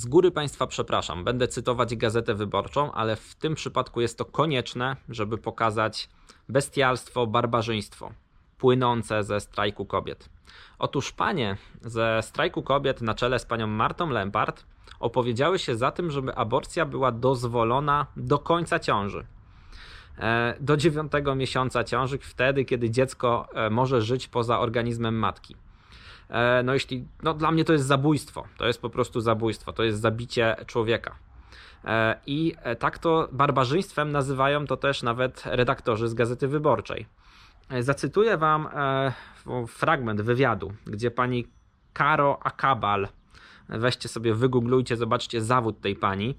Z góry Państwa przepraszam, będę cytować gazetę wyborczą, ale w tym przypadku jest to konieczne, żeby pokazać bestialstwo, barbarzyństwo płynące ze strajku kobiet. Otóż panie ze strajku kobiet na czele z panią Martą Lempart opowiedziały się za tym, żeby aborcja była dozwolona do końca ciąży. E, Do dziewiątego miesiąca ciąży, wtedy, kiedy dziecko e, może żyć poza organizmem matki. E, No jeśli, no dla mnie to jest zabójstwo, to jest po prostu zabójstwo, to jest zabicie człowieka. E, I e, tak to barbarzyństwem nazywają to też nawet redaktorzy z Gazety Wyborczej. Zacytuję wam fragment wywiadu, gdzie pani Karo Akabal, weźcie sobie, wygooglujcie, zobaczcie zawód tej pani,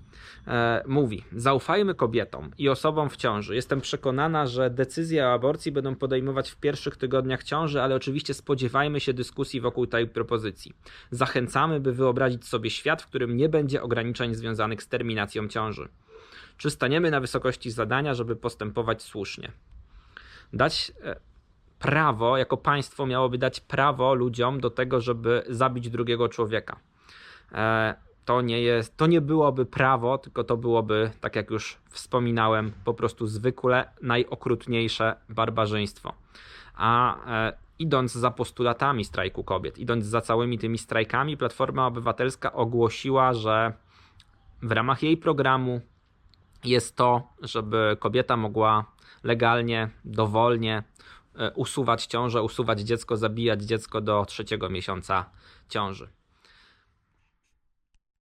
e, mówi: Zaufajmy kobietom i osobom w ciąży. Jestem przekonana, że decyzje o aborcji będą podejmować w pierwszych tygodniach ciąży, ale oczywiście spodziewajmy się dyskusji wokół tej propozycji. Zachęcamy, by wyobrazić sobie świat, w którym nie będzie ograniczeń związanych z terminacją ciąży. Czy staniemy na wysokości zadania, żeby postępować słusznie? Dać e, prawo, jako państwo miałoby dać prawo ludziom do tego, żeby zabić drugiego człowieka. E, To nie, jest, to nie byłoby prawo, tylko to byłoby, tak jak już wspominałem, po prostu zwykle najokrutniejsze barbarzyństwo. A e, idąc za postulatami strajku kobiet, idąc za całymi tymi strajkami, Platforma Obywatelska ogłosiła, że w ramach jej programu jest to, żeby kobieta mogła legalnie, dowolnie usuwać ciążę, usuwać dziecko, zabijać dziecko do trzeciego miesiąca ciąży.